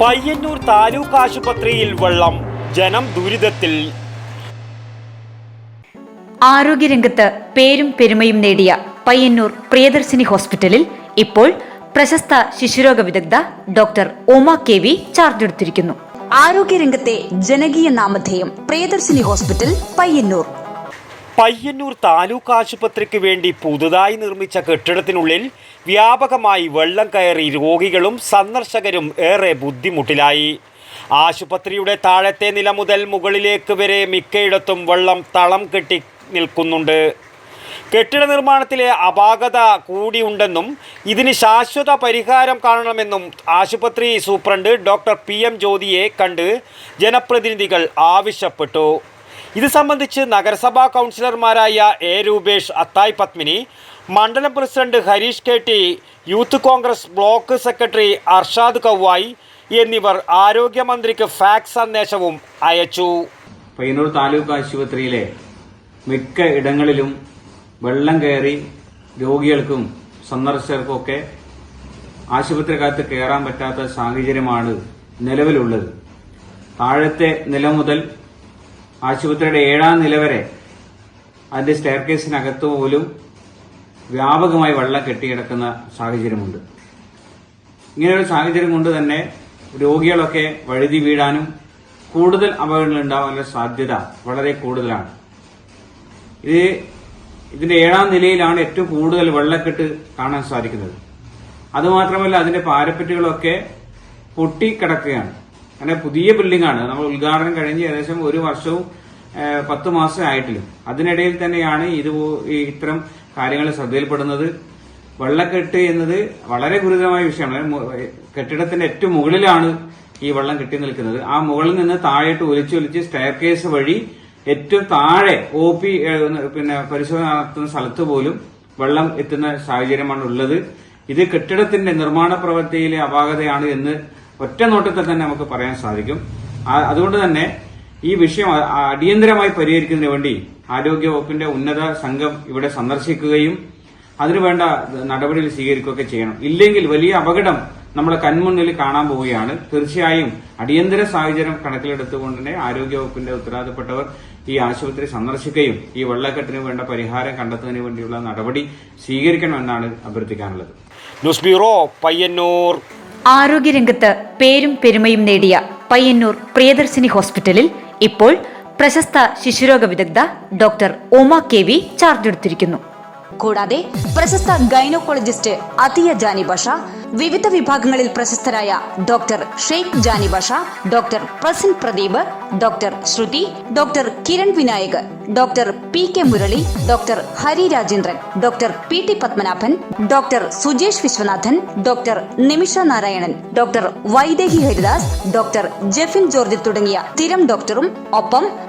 പയ്യന്നൂർ താലൂക്ക് ആശുപത്രിയിൽ വെള്ളം ജനം ദുരിതത്തിൽ. ആരോഗ്യരംഗത്ത് പേരും പെരുമയും നേടിയ പയ്യന്നൂർ പ്രിയദർശിനി ഹോസ്പിറ്റലിൽ ഇപ്പോൾ പ്രശസ്ത ശിശുരോഗ വിദഗ്ധ doctor Uma K V charge എടുത്തിരിക്കുന്നു ആരോഗ്യരംഗത്തെ ജനകീയ നാമധേയം പ്രിയദർശിനി ഹോസ്പിറ്റൽ പയ്യന്നൂർ. പയ്യന്നൂർ താലൂക്ക് ആശുപത്രിക്ക് വേണ്ടി പുതുതായി നിർമ്മിച്ച കെട്ടിടത്തിനുള്ളിൽ വ്യാപകമായി വെള്ളം കയറി രോഗികളും സന്ദർശകരും ഏറെ ബുദ്ധിമുട്ടിലായി. ആശുപത്രിയുടെ താഴത്തെ നില മുതൽ മുകളിലേക്ക് വരെ മിക്കയിടത്തും വെള്ളം തളം കെട്ടി നിൽക്കുന്നുണ്ട്. കെട്ടിട നിർമ്മാണത്തിലെ അപാകത കൂടിയുണ്ടെന്നും ഇതിന് ശാശ്വത പരിഹാരം കാണണമെന്നും ആശുപത്രി സൂപ്രണ്ട് ഡോക്ടർ പി എം ജ്യോതിയെ കണ്ട് ജനപ്രതിനിധികൾ ആവശ്യപ്പെട്ടു. ഇത് സംബന്ധിച്ച് നഗരസഭാ കൗൺസിലർമാരായ എ രൂപേഷ് അത്തായ് പത്മിനി മണ്ഡലം president Harish K T youth Congress block secretary Arshad Kavvayi എന്നിവർ ആരോഗ്യമന്ത്രിക്ക് ഫാക്സ് സന്ദേശവും അയച്ചു. പയ്യന്നൂർ താലൂക്ക് ആശുപത്രിയിലെ മിക്ക ഇടങ്ങളിലും വെള്ളം കയറി രോഗികൾക്കും സന്ദർശകർക്കും ഒക്കെ ആശുപത്രിക്കകത്ത് കയറാൻ പറ്റാത്ത സാഹചര്യമാണ് നിലവിലുള്ളത്. താഴത്തെ നില മുതൽ ആശുപത്രിയുടെ ഏഴാം നില വരെ അതിന്റെ സ്റ്റെയർ കേസിനകത്ത് പോലും വ്യാപകമായി വെള്ളം കെട്ടിക്കിടക്കുന്ന സാഹചര്യമുണ്ട്. ഇങ്ങനെയൊരു സാഹചര്യം കൊണ്ട് തന്നെ രോഗികളൊക്കെ വഴുതി വീഴാനും കൂടുതൽ അപകടങ്ങൾ ഉണ്ടാവാനുള്ള സാധ്യത വളരെ കൂടുതലാണ്. ഇത് ഇതിന്റെ ഏഴാം നിലയിലാണ് ഏറ്റവും കൂടുതൽ വെള്ളക്കെട്ട് കാണാൻ സാധിക്കുന്നത്. അതുമാത്രമല്ല അതിന്റെ പാരപ്പറ്റുകളൊക്കെ പൊട്ടിക്കിടക്കുകയാണ്. അങ്ങനെ പുതിയ ബിൽഡിംഗ് ആണ് നമ്മൾ ഉദ്ഘാടനം കഴിഞ്ഞ് ഏകദേശം ഒരു വർഷവും പത്ത് മാസം ആയിട്ടില്ല. അതിനിടയിൽ തന്നെയാണ് ഇത് ഇത്തരം കാര്യങ്ങൾ ശ്രദ്ധയിൽപ്പെടുന്നത്. വെള്ളക്കെട്ട് എന്നത് വളരെ ഗുരുതരമായ വിഷയമാണ്. കെട്ടിടത്തിന്റെ ഏറ്റവും മുകളിലാണ് ഈ വെള്ളം കെട്ടി നിൽക്കുന്നത്. ആ മുകളിൽ നിന്ന് താഴോട്ട് ഒലിച്ചൊലിച്ച് സ്റ്റെയർ കേസ് വഴി ഏറ്റവും താഴെ ഒ പി പിന്നെ പരിശോധന നടത്തുന്ന സ്ഥലത്ത് പോലും വെള്ളം എത്തുന്ന സാഹചര്യമാണ് ഉള്ളത് ഇത് കെട്ടിടത്തിന്റെ നിർമ്മാണ പ്രവൃത്തിയിലെ അപാകതയാണ് എന്ന് ഒറ്റ നോട്ടത്തിൽ തന്നെ നമുക്ക് പറയാൻ സാധിക്കും. അതുകൊണ്ട് തന്നെ ഈ വിഷയം അടിയന്തരമായി പരിഹരിക്കുന്നതിന് വേണ്ടി ആരോഗ്യ വകുപ്പിന്റെ ഉന്നത സംഘം ഇവിടെ സന്ദർശിക്കുകയും അതിനുവേണ്ട നടപടികൾ സ്വീകരിക്കുകയൊക്കെ ചെയ്യണം. ഇല്ലെങ്കിൽ വലിയ അപകടം നമ്മുടെ കൺമുന്നിൽ കാണാൻ പോവുകയാണ്. തീർച്ചയായും അടിയന്തര സാഹചര്യം കണക്കിലെടുത്തുകൊണ്ട് തന്നെ ആരോഗ്യ വകുപ്പിന്റെ ഉത്തരവാദപ്പെട്ടവർ ഈ ആശുപത്രി സന്ദർശിക്കുകയും ഈ വെള്ളക്കെട്ടിന് വേണ്ട പരിഹാരം കണ്ടെത്തുന്നതിന് വേണ്ടിയുള്ള നടപടി സ്വീകരിക്കണമെന്നാണ് അഭ്യർത്ഥിക്കാനുള്ളത്. News bureau Payyanur. ആരോഗ്യരംഗത്ത് പേരും പെരുമയും നേടിയ പയ്യന്നൂർ പ്രിയദർശിനി ഹോസ്പിറ്റലിൽ ഇപ്പോൾ പ്രശസ്ത ശിശുരോഗ വിദഗ്ധ doctor Uma K V charge എടുത്തിരിക്കുന്നു. കൂടാതെ പ്രശസ്ത ഗൈനക്കോളജിസ്റ്റ് അതിയ ജാനി ബഷ വിവിധ വിഭാഗങ്ങളിൽ പ്രശസ്തരായ doctor Sheikh Jani ബഷ doctor Prasin Pradeep doctor Shruthi doctor Kiran Vinayak doctor P K Murali doctor Hari Rajendran doctor P T Padmanabhan doctor Sujesh Viswanathan doctor Nimisha Narayanan doctor Vaidehi Haridas doctor Jeffin George തുടങ്ങിയ സ്ഥിരം ഡോക്ടറും ഒപ്പം